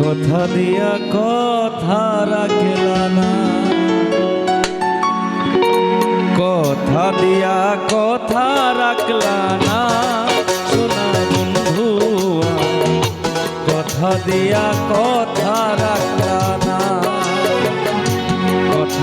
কথা দিয়া কথা রাখলা না। কথা দিয়া কথা রাখলা না। শোনা বন্ধু কথা দিয়া কথা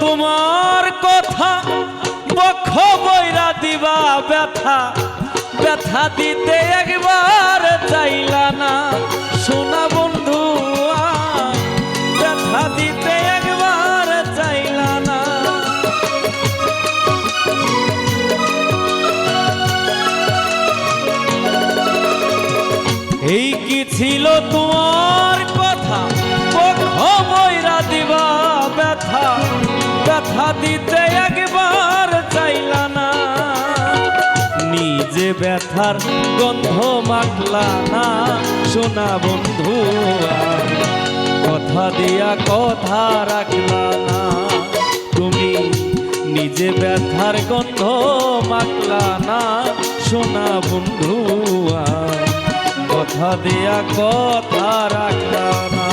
তোমার কথা, বক্ষ বৈরা দিবা ব্যথা। ব্যথা দিতে একবার চাইলা না, সোনা বন্ধু এই কি ছিল তোমার কথা? বৈরা ব্যথা ব্যথা দিতে একবার চাইলা না। নিজে ব্যথার গন্ধ মাখলা না। সোনা বন্ধু, কথা দিয়া কথা রাখলা না। তুমি নিজে ব্যথার গন্ধ মাখলা না। সোনা বন্ধু, কথা দিয়া কথা রাখলা না।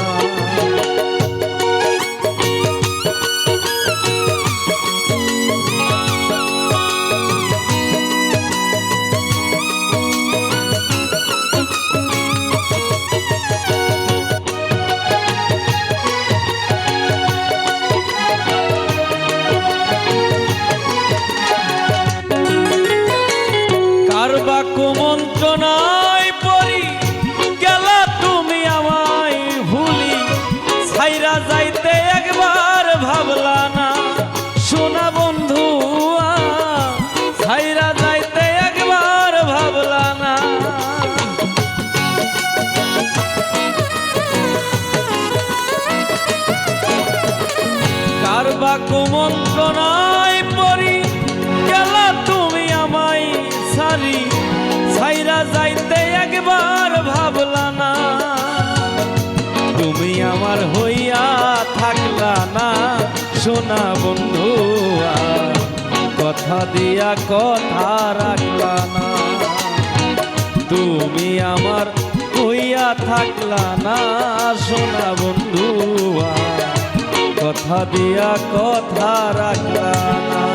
কুমন্ত্রণায় পড়ি, গেলা তুমি আমায় ছাইরা যাইতে একবার ভাবলা না, সোনা বন্ধু ছাইরা যাইতে একবার কুমন্ত্রণায় তুমি আমার হইয়া থাকলা না, সোনা বন্ধু কথা দিয়া কথা রাখলা না। তুমি আমার হইয়া থাকলা না, সোনা বন্ধু কথা দিয়া কথা রাখলা না।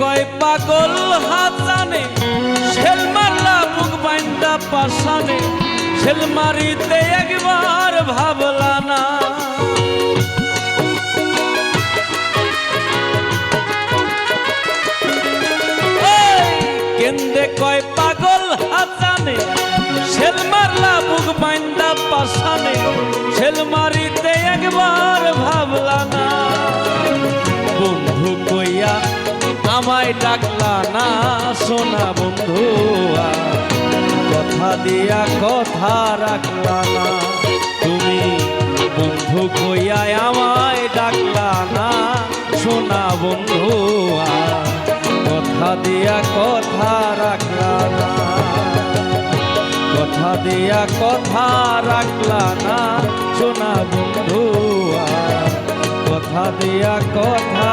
কয় পাগল হাত জানে শেল বুক বাইন্দা পাশানে, শেল মারিতে একবার ভাবলা না। কেন্দে কয় পাগল হাত জানে শেল বাইন্দা পাশানে একবার আমায় ডাকলা না সোনা বন্ধু কথা দিয়া কথা রাখলা না। তুমি বন্ধু কইয়া আমায় ডাকলা না সোনা বন্ধু কথা দিয়া কথা রাখলা না। কথা দিয়া কথা রাখলা না সোনা বন্ধু কথা দিয়া কথা